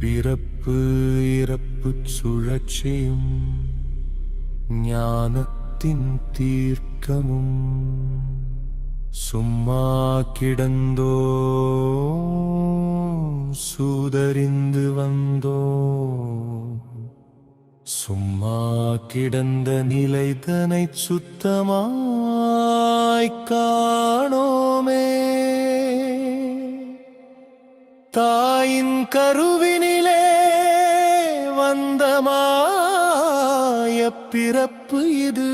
பிறப்பு இறப்பு சுழற்சியும் ஞானத்தின் தீர்க்கமும் சும்மா கிடந்தோ சூதறிந்து வந்தோ சும்மா கிடந்த நிலை தனை சுத்தமாய் காணோமே. தாயின் கருவினிலே வந்தமாய பிறப்பு இது.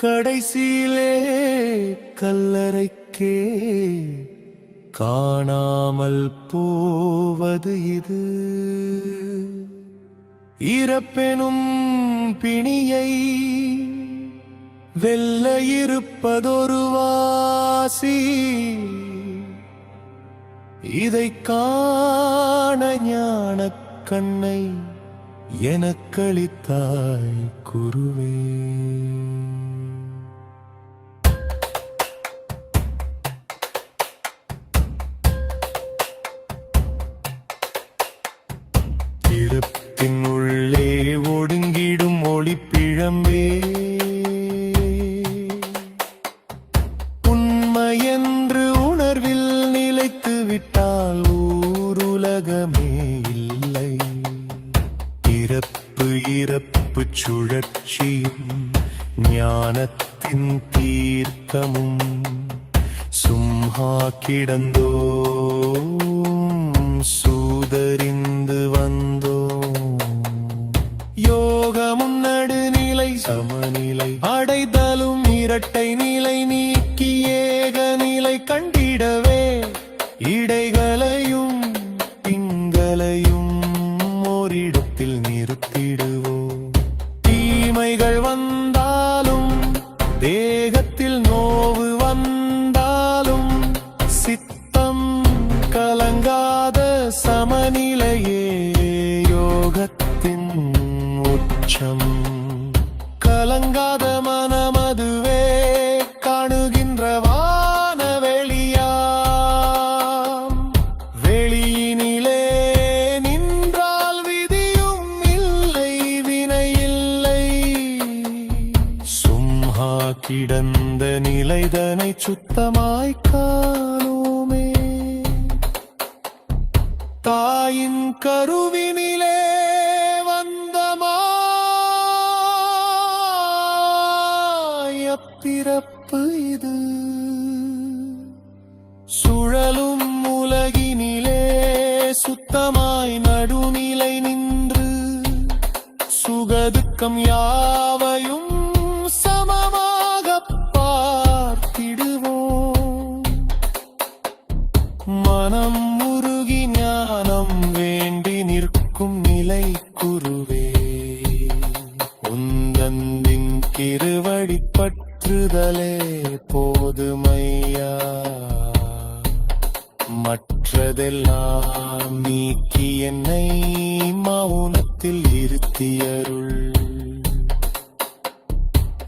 கடைசியிலே கல்லறைக்கே காணாமல் போவது இது. இறப்பெனும் பிணியை வெல்ல இருப்பதொரு வாசி. இதை காண ஞான கண்ணை எனக்களித்தாய் குருவே. இறப்பு இறப்பு இறப்பு சுழற்சியும் ஞானத்தின் தீர்க்கமும் சும்ஹா கிடந்தோ சூதறிந்து வந்தோ யோகமும் நடுநிலை சமநிலை அடைதலும் இரட்டை நிலை நீக்கி ஏக நிலை கண்டிடவே இடைகளையும் சித்தம் கலங்காத சமநிலையே யோகத்தின் உச்சம். கலங்காத மனமதுவே காணுகின்ற வானவெளியாம். வெளியினிலே நின்றால் விதியும் இல்லை வினை இல்லை சும்ஹா கிடந்த நிலைதனை சுத்தமாய்க்கா தாயின் கருவினிலே வந்தமாய பிறப்பு இது. சுழலும் உலகினிலே சுத்தமாய் நடுநிலை நின்று சுகதுக்கம் யாவையும் உந்தந்தின் பற்றுதலே போதுமையா? மற்றதெல்லாம் நீக்கி என்னை மௌனத்தில் இருத்தியருள்.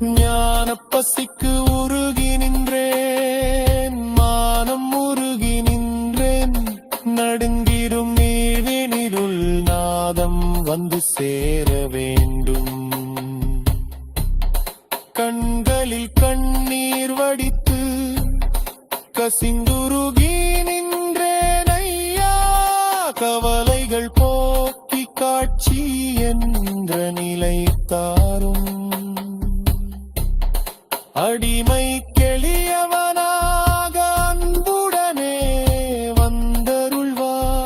ஞான பசிக்கு உருகி நின்றேன் மானம் உருகி நின்றேன். நடுங்கிரும் நீரினிருள் நாதம் வந்து சேர வேண்டும். அடிமை கெளியவனாக அன்புடனே வந்தருள்வாய்.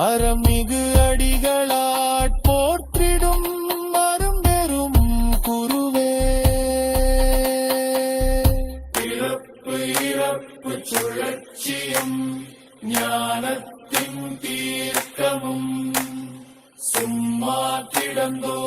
அறமிகு அடிகளாட் போற்றிடும் அரும்பெரும் குருவே. பிறப்பு இறப்பு சுழற்சியும் ஞானத்தின் தீர்க்கமும் சும்மா கிடந்தோ